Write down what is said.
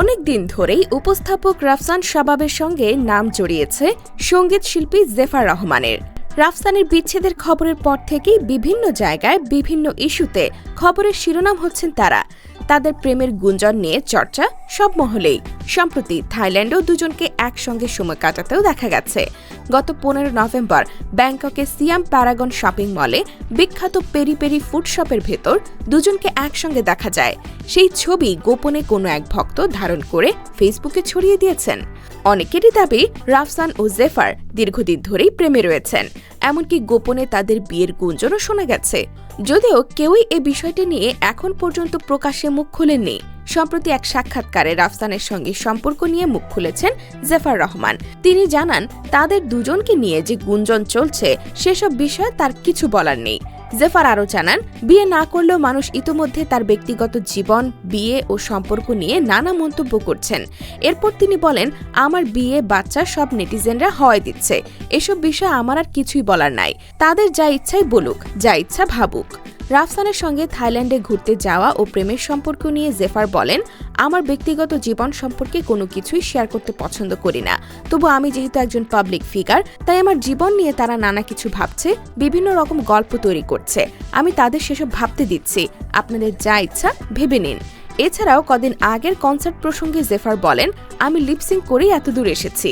অনেক দিন ধরেই উপস্থাপক রাফসান শাবাবের সঙ্গে নাম জড়িয়েছে সংগীত শিল্পী জেফার রহমানের। রাফসানের বিচ্ছেদের খবরের পর থেকেই বিভিন্ন জায়গায় বিভিন্ন ইস্যুতে খবরের শিরোনাম হচ্ছেন তারা। তাদের প্রেমের গুঞ্জন নিয়ে চর্চা সব মহলেই। সম্প্রতি থাইল্যান্ডেও দুজনকে একসঙ্গে সময় কাটাতেও দেখা গেছে। গত পনেরো নভেম্বর ব্যাংককে সিয়াম প্যারাগন শপিং মলে বিখ্যাত পেরি পেরি ফুড শপের ভেতর দুজনকে একসঙ্গে দেখা যায়। সেই ছবি গোপনে কোনো এক ভক্ত ধারণ করে ফেসবুকে ছড়িয়ে দিয়েছেন। অনেকেরই দাবি রাফসান ও জেফার দীর্ঘদিন ধরেই প্রেমে রয়েছেন। এমনকি গোপনে তাদের বিয়ের গুঞ্জনও শোনা গেছে। যদিও কেউই এ বিষয়টি নিয়ে এখন পর্যন্ত প্রকাশ্যে মুখ খুলেননি। সম্প্রতি এক সাক্ষাৎকারে রাফসানের সঙ্গে সম্পর্ক নিয়ে মুখ খুলেছেন জেফার রহমান। তিনি জানান, তাদের দুজনকে নিয়ে যে গুঞ্জন চলছে, সেসব বিষয়ে তার কিছু বলার নেই। জেফার আরও জানান, বিয়ে না করলেও মানুষ ইতোমধ্যে তার ব্যক্তিগত জীবন, বিয়ে ও সম্পর্ক নিয়ে নানা মন্তব্য করছেন। এরপর তিনি বলেন, আমার বিয়ে, বাচ্চা সব নেটিজেনরা হয় দিচ্ছে। এসব বিষয়ে আমার আর কিছুই বলার নাই। তাদের যা ইচ্ছাই বলুক, যা ইচ্ছা ভাবুক। রাফসানের সঙ্গে থাইল্যান্ডে ঘুরতে যাওয়া ও প্রেমের সম্পর্ক নিয়ে জেফার বলেন, আমার ব্যক্তিগত জীবন সম্পর্কে কোনো কিছুই শেয়ার করতে পছন্দ করি না। তবু আমি যেহেতু একজন পাবলিক ফিগার তাই আমার জীবন নিয়ে তারা নানা কিছু ভাবছে, বিভিন্ন রকম গল্প তৈরি করছে। আমি তাদের সেসব ভাবতে দিচ্ছি। আপনাদের যা ইচ্ছা, ভেবে নিন। এছাড়াও কদিন আগের কনসার্ট প্রসঙ্গে জেফার বলেন, আমি লিপসিং করেই এতদূর এসেছি।